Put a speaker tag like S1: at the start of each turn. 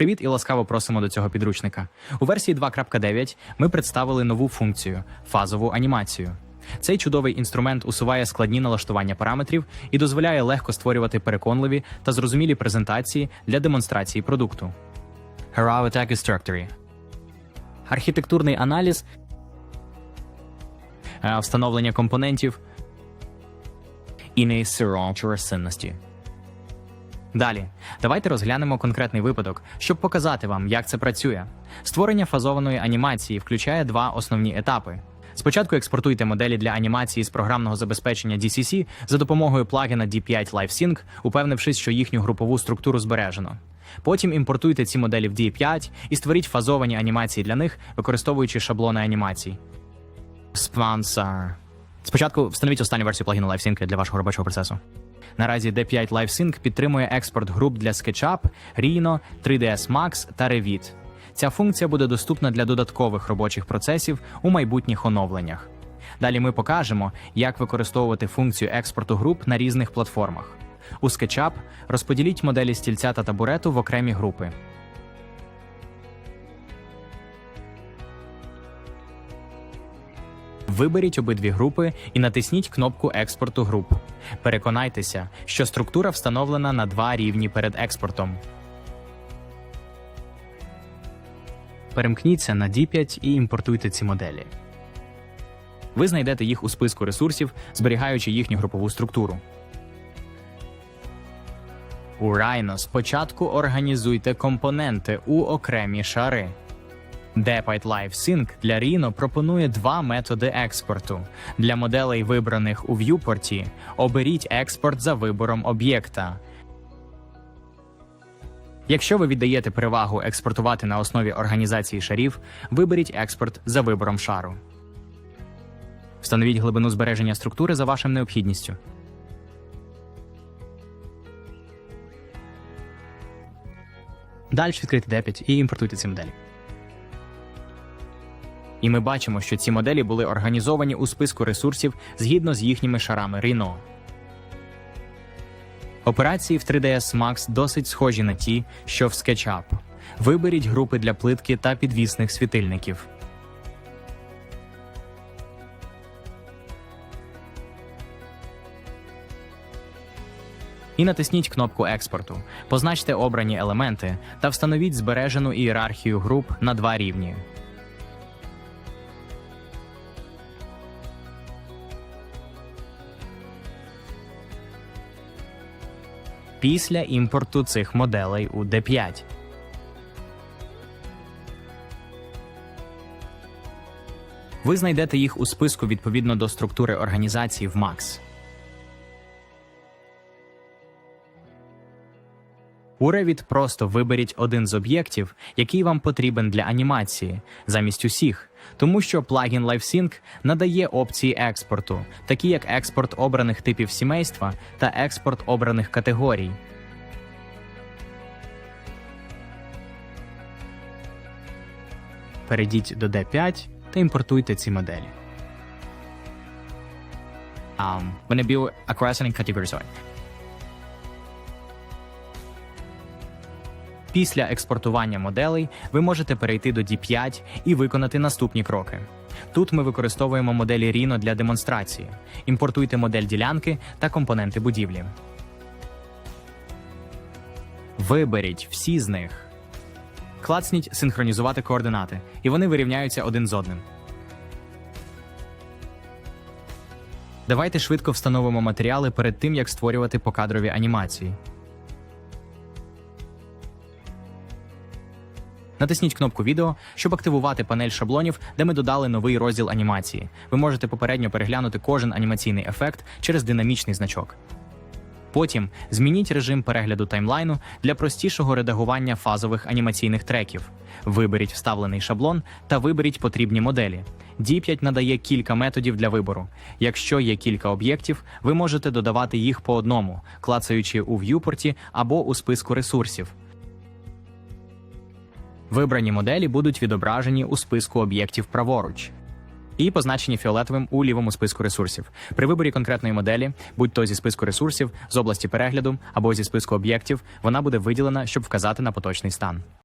S1: Привіт і ласкаво просимо до цього підручника. У версії 2.9 ми представили нову функцію фазову анімацію. Цей чудовий інструмент усуває складні налаштування параметрів і дозволяє легко створювати переконливі та зрозумілі презентації для демонстрації продукту. Hera Attack Structure Архітектурний аналіз, е, встановлення компонентів і нейсирончура синності. Далі, давайте розглянемо конкретний випадок, щоб показати вам, як це працює. Створення фазованої анімації включає два основні етапи. Спочатку експортуйте моделі для анімації з програмного забезпечення DCC за допомогою плагіна D5 LiveSync, упевнившись, що їхню групову структуру збережено. Потім імпортуйте ці моделі в D5 і створіть фазовані анімації для них, використовуючи шаблони анімацій. Спонсор. Спочатку встановіть останню версію плагіну LiveSync для вашого робочого процесу. Наразі D5 LiveSync підтримує експорт груп для SketchUp, Rhino, 3ds Max та Revit. Ця функція буде доступна для додаткових робочих процесів у майбутніх оновленнях. Далі ми покажемо, як використовувати функцію експорту груп на різних платформах. У SketchUp розподіліть моделі стільця та табурету в окремі групи. Виберіть обидві групи і натисніть кнопку експорту груп. Переконайтеся, що структура встановлена на два рівні перед експортом. Перемкніться на D5 і імпортуйте ці моделі. Ви знайдете їх у списку ресурсів, зберігаючи їхню групову структуру. У Rhino спочатку організуйте компоненти у окремі шари. Depite Live Sync для Rhino пропонує два методи експорту. Для моделей, вибраних у viewport, оберіть експорт за вибором об'єкта. Якщо ви віддаєте перевагу експортувати на основі організації шарів, виберіть експорт за вибором шару. Встановіть глибину збереження структури за вашим необхідністю. Далі відкрити D5 і імпортуйте ці моделі. І ми бачимо, що ці моделі були організовані у списку ресурсів згідно з їхніми шарами Rhino. Операції в 3ds Max досить схожі на ті, що в SketchUp. Виберіть групи для плитки та підвісних світильників. І натисніть кнопку експорту. Позначте обрані елементи та встановіть збережену ієрархію груп на два рівні. Після імпорту цих моделей у D5. Ви знайдете їх у списку відповідно до структури організації в Max. У Revit просто виберіть один з об'єктів, який вам потрібен для анімації, замість усіх, тому що плагін LiveSync надає опції експорту, такі як експорт обраних типів сімейства та експорт обраних категорій. Перейдіть до D5 та імпортуйте ці моделі. Um, when I build a crossing category, sorry. Після експортування моделей ви можете перейти до D5 і виконати наступні кроки. Тут ми використовуємо моделі Rhino для демонстрації. Імпортуйте модель ділянки та компоненти будівлі. Виберіть всі з них. Клацніть синхронізувати координати, і вони вирівняються один з одним. Давайте швидко встановимо матеріали перед тим, як створювати покадрові анімації. Натисніть кнопку відео, щоб активувати панель шаблонів, де ми додали новий розділ анімації. Ви можете попередньо переглянути кожен анімаційний ефект через динамічний значок. Потім змініть режим перегляду таймлайну для простішого редагування фазових анімаційних треків. Виберіть вставлений шаблон та виберіть потрібні моделі. D5 надає кілька методів для вибору. Якщо є кілька об'єктів, ви можете додавати їх по одному, клацаючи у в'юпорті або у списку ресурсів. Вибрані моделі будуть відображені у списку об'єктів праворуч і позначені фіолетовим у лівому списку ресурсів. При виборі конкретної моделі, будь то зі списку ресурсів, з області перегляду або зі списку об'єктів, вона буде виділена, щоб вказати на поточний стан.